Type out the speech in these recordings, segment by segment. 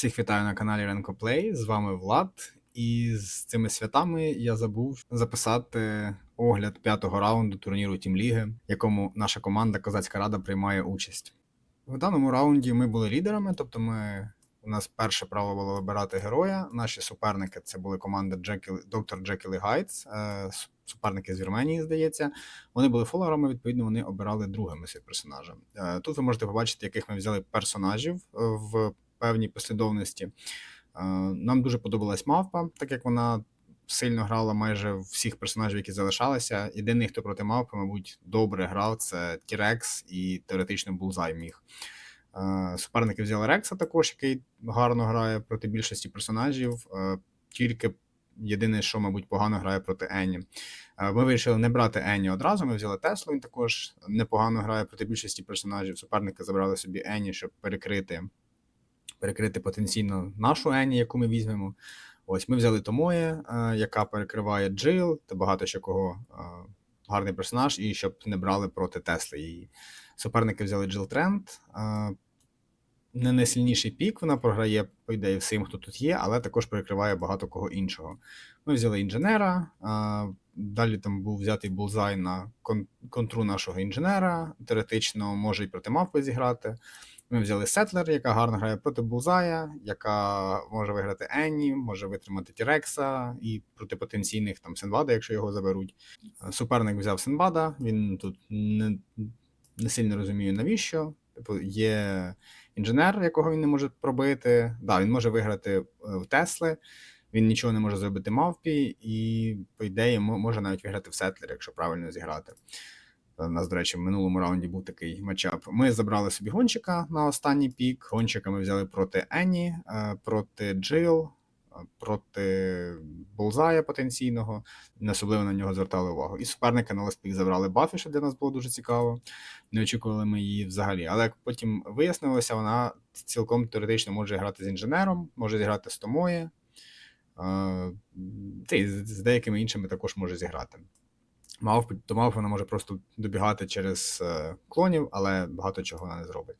Всіх вітаю на каналі Ренко Плей. З вами Влад. І з цими святами я забув записати огляд п'ятого раунду турніру Тім Ліги, якому наша команда Козацька Рада приймає участь. В даному раунді ми були лідерами, тобто ми. У нас перше право було вибирати героя. Наші суперники це були команда Джекіл, доктор Джекіл і Гайтс, е, суперники з Вірменії, здається. Вони були фоллерами, відповідно, вони обирали другими свій персонажа. Е, Тут ви можете побачити, яких ми взяли персонажів е, в певній послідовності. Е, Нам дуже подобалась мавпа, так як вона сильно грала майже всіх персонажів, які залишалися. Єдиний, хто проти мавпи, мабуть, добре грав, це Тірекс і теоретично Булзай міг. Е, Суперники взяли Рекса також, який гарно грає проти більшості персонажів. Е, Тільки єдине, що, мабуть, погано грає проти Енні. Е, Ми вирішили не брати Енні одразу. Ми взяли Теслу, він також непогано грає проти більшості персонажів. Суперники забрали собі Енні, щоб перекрити, перекрити потенційно нашу Енні, яку ми візьмемо. Ось ми взяли Томоє, е, яка перекриває Джил, та багато ще кого е, гарний персонаж, і щоб не брали проти Тесли її. Суперники взяли Джил Тренд. е, Не найсильніший пік, вона програє, по ідеї, всім, хто тут є, але також перекриває багато кого іншого. Ми взяли інженера. Далі там був взятий булзай на контру нашого інженера. Теоретично може і проти мавпи зіграти. Ми взяли Сетлер, яка гарно грає проти Булзая, яка може виграти Енні, може витримати Тірекса і проти потенційних там Сенбада, якщо його заберуть. Е, Суперник взяв Сенбада, він тут не, не сильно розуміє навіщо. Типу, є інженер, якого він не може пробити. Да, він може виграти е, в Тесли. Він нічого не може зробити мавпі, і, по ідеї, мо- може навіть виграти в Сетлер, якщо правильно зіграти. У нас, до речі, в минулому раунді був такий матчап. Ми забрали собі гонщика на останній пік. Гонщика ми взяли проти Енні, е, проти Джил, е, проти Болзая потенційного. Не особливо на нього звертали увагу. І суперника на ласпік забрали Бафі, що для нас було дуже цікаво. Не очікували ми її взагалі. Але як потім вияснилося, вона цілком теоретично може грати з інженером, може зіграти з Томоє. е, Та й з деякими іншими також може зіграти. Мавпи, то мавпа вона може просто добігати через е, клонів, але багато чого вона не зробить.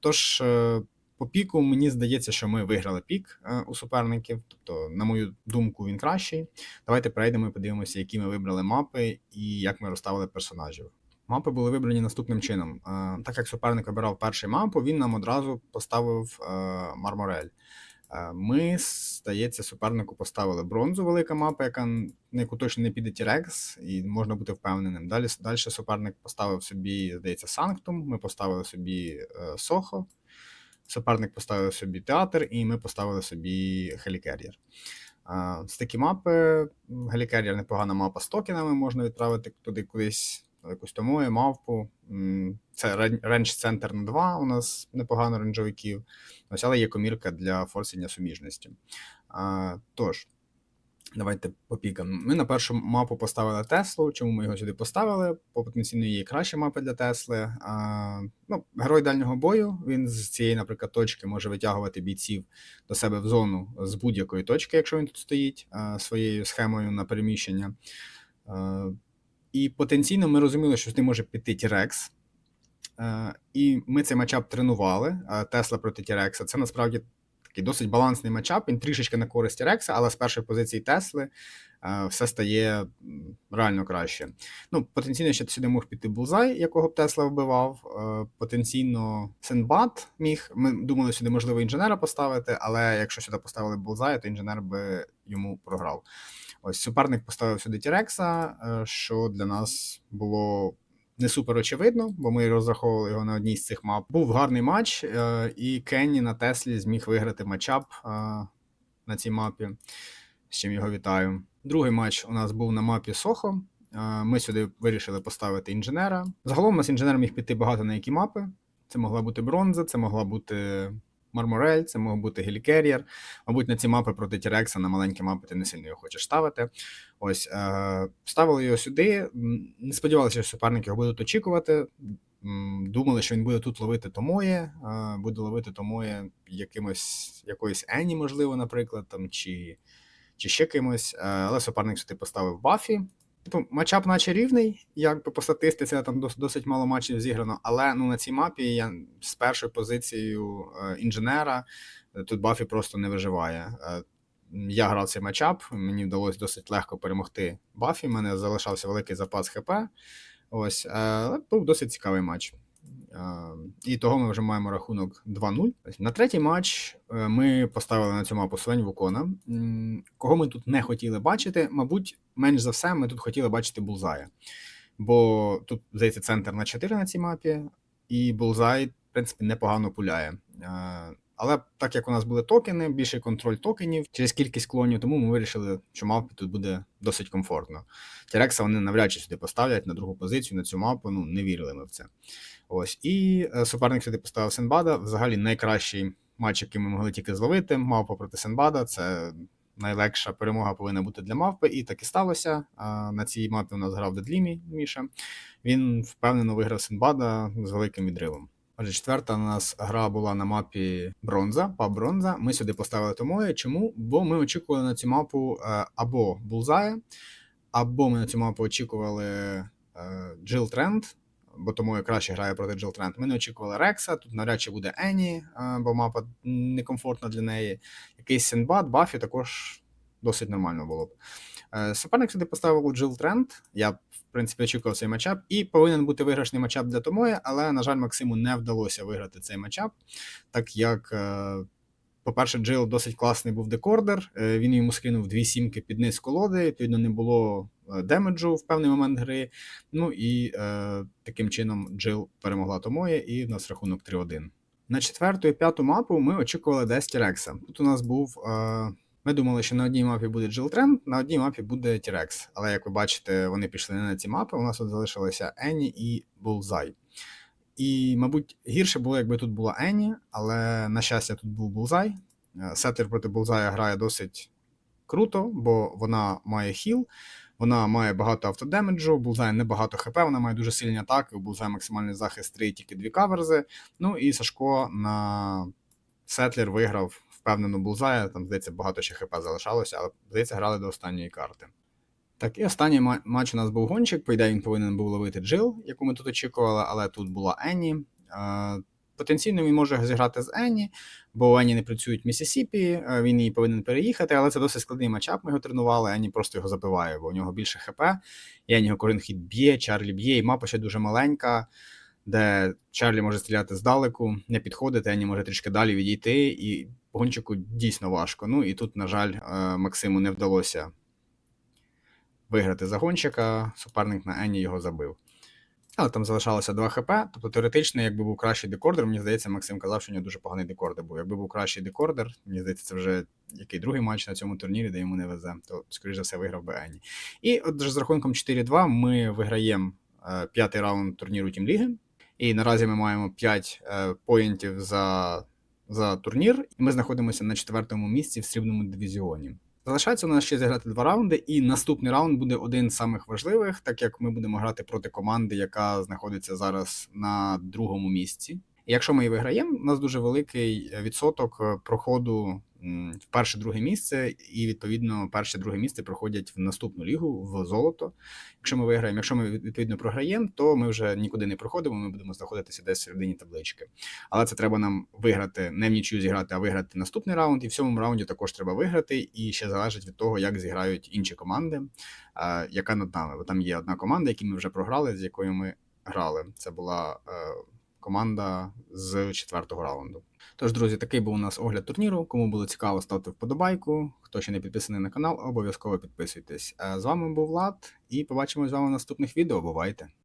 Тож, е, по піку, мені здається, що ми виграли пік е, у суперників. Тобто, на мою думку, він кращий. Давайте перейдемо і подивимося, які ми вибрали мапи і як ми розставили персонажів. Мапи були вибрані наступним чином. Так як суперник вибирав перший мапу, він нам одразу поставив Марморель. Ми, здається, супернику поставили бронзу, велика мапа, яка на яку точно не піде Тірекс, і можна бути впевненим. Далі, далі суперник поставив собі, здається, Санктум, ми поставили собі е, Сохо, суперник поставив собі театр, і ми поставили собі Хелікер'єр. Е, З такі мапи, Хелікер'єр непогана мапа з токенами, можна відправити туди кудись якусь тому мавпу. Це рен- центр на 2 у нас непогано рейнджовиків. Ось, але є комірка для форсення суміжності. А, тож, давайте по пікам. Ми на першу мапу поставили Теслу. Чому ми його сюди поставили? По потенційно є краща мапа для Тесли. А, ну, герой дальнього бою. Він з цієї, наприклад, точки може витягувати бійців до себе в зону з будь-якої точки, якщо він тут стоїть а, своєю схемою на переміщення. А, і потенційно ми розуміли, що сюди може піти Тірекс. І ми цей матчап тренували. Тесла проти Тірекса. Це насправді такий досить балансний матчап. Він трішечки на користь Тірекса, але з першої позиції Тесли е, все стає реально краще. Ну, потенційно ще сюди мог піти Булзай, якого б Тесла вбивав. е, Потенційно Сенбат міг. Ми думали сюди, можливо, інженера поставити, але якщо сюди поставили Булзая, то інженер би йому програв. Ось суперник поставив сюди Тірекса, е, що для нас було не супер очевидно, бо ми розраховували його на одній з цих мап. Був гарний матч, е, і Кенні на Теслі зміг виграти матчап е, на цій мапі. З чим його вітаю. Другий матч у нас був на мапі Сохо. Е, Ми сюди вирішили поставити інженера. Загалом у нас інженер міг піти багато на які мапи. Це могла бути бронза, це могла бути Марморель, це мог бути Гелікер'єр. Мабуть, на ці мапи проти Тірекса на маленькі мапи ти не сильно його хочеш ставити. Ось е, ставили його сюди. Не сподівалися, що суперники його будуть очікувати. Думали, що він буде тут ловити Томоє, е, буде ловити Томоє якимось якоюсь Ені, можливо, наприклад, там, чи, чи ще кимось. Е, Але суперник сюди поставив Бафі. Типу, матчап наче рівний, якби по статистиці там досить мало матчів зіграно, але ну, на цій мапі я з першою позицією е, інженера е, тут Бафі просто не виживає. Е, я грав цей матчап, мені вдалося досить легко перемогти Бафі. У мене залишався великий запас ХП. Ось, був досить цікавий матч. Е, І того ми вже маємо рахунок 2-0. На третій матч е, ми поставили на цю мапу Свень Вукона. Кого ми тут не хотіли бачити, мабуть, менш за все, ми тут хотіли бачити Булзая. Бо тут, здається, центр на 4 на цій мапі, і Булзай, в принципі, непогано пуляє. Але так як у нас були токени, більший контроль токенів через кількість клонів, тому ми вирішили, що мапі тут буде досить комфортно. Тірекса вони навряд чи сюди поставлять на другу позицію на цю мапу. Ну не вірили ми в це. Ось і е, суперник сюди поставив Сенбада. Взагалі найкращий матч, який ми могли тільки зловити. Мавпа проти Сенбада. Це найлегша перемога повинна бути для мавпи. І так і сталося. На цій мапі у нас грав Дедлімі Міша. Він впевнено виграв Сенбада з великим відривом. Отже, четверта у нас гра була на мапі Бронза, паб Бронза. Ми сюди поставили Томоє. Чому? Бо ми очікували на цю мапу е, або Булзая, або ми на цю мапу очікували е, Джил Тренд, бо тому краще грає проти Джил Тренд. Ми не очікували Рекса, тут навряд чи буде Ені, е, бо мапа некомфортна для неї. Якийсь Сенбад, Бафі також досить нормально було б. Е, Суперник сюди поставив Джил Тренд. Я, в принципі, очікував цей матчап, і повинен бути виграшний матчап для Томоя, але, на жаль, Максиму не вдалося виграти цей матчап, так як. е, по-перше, Джил досить класний був декордер. е, Він йому скинув дві сімки під низ колоди, відповідно, не було демеджу в певний момент гри. Ну і е, таким чином Джил перемогла Томоє, і в нас рахунок 3-1. На четверту і п'яту мапу ми очікували десь Тірекса. Тут у нас був. Е, ми думали, що на одній мапі буде Джил Тренд, на одній мапі буде Тірекс. Але як ви бачите, вони пішли не на ці мапи. У нас тут залишилися Ені і Булзай. І, мабуть, гірше було, якби тут була Ені, але на щастя, тут був Булзай. Е, Сеттер проти Булзая грає досить круто, бо вона має хіл, вона має багато автодемеджу, Булзай небагато хп, вона має дуже сильні атаки, у Булзай максимальний захист 3 тільки дві каверзи. Ну і Сашко на Сетлер виграв впевнено Булзая, там, здається, багато ще хп залишалося, але, здається, грали до останньої карти. Так, і останній матч у нас був гонщик. По ідеї він повинен був ловити Джил, яку ми тут очікували, але тут була Енні. Потенційно він може зіграти з Енні, бо Енні не працюють в Місісіпі, він її повинен переїхати, але це досить складний матчап. Ми його тренували. Енні просто його забиває, бо у нього більше ХП. І Енні його кожен хід б'є, Чарлі б'є, і мапа ще дуже маленька, де Чарлі може стріляти здалеку, не підходити, Енні може трішки далі відійти, і гонщику дійсно важко. Ну і тут, на жаль, е, Максиму не вдалося виграти загонщика, суперник на Ені його забив. Але там залишалося 2 хп, тобто теоретично, якби був кращий декордер, мені здається, Максим казав, що у нього дуже поганий декордер був. Якби був кращий декордер, мені здається, це вже який другий матч на цьому турнірі, де йому не везе, то, скоріш за все, виграв би Ені. І от з рахунком 4-2 ми виграємо е, п'ятий раунд турніру Тім Ліги. І наразі ми маємо 5 е, поєнтів за, за турнір, і ми знаходимося на четвертому місці в срібному дивізіоні. Залишається у нас ще зіграти два раунди, і наступний раунд буде один з самих важливих, так як ми будемо грати проти команди, яка знаходиться зараз на другому місці. І якщо ми її виграємо, у нас дуже великий відсоток е, проходу в перше-друге місце, і відповідно перше-друге місце проходять в наступну лігу в золото. Якщо ми виграємо, якщо ми відповідно програємо, то ми вже нікуди не проходимо. Ми будемо знаходитися десь в середині таблички. Але це треба нам виграти, не в нічию зіграти, а виграти наступний раунд. І в цьому раунді також треба виграти. І ще залежить від того, як зіграють інші команди, яка над нами. Бо там є одна команда, яку ми вже програли, з якою ми грали. Це була е, команда з четвертого раунду. Тож, друзі, такий був у нас огляд турніру. Кому було цікаво, ставте вподобайку. Хто ще не підписаний на канал, обов'язково підписуйтесь. Е, З вами був Влад, і побачимось з вами в наступних відео. Бувайте!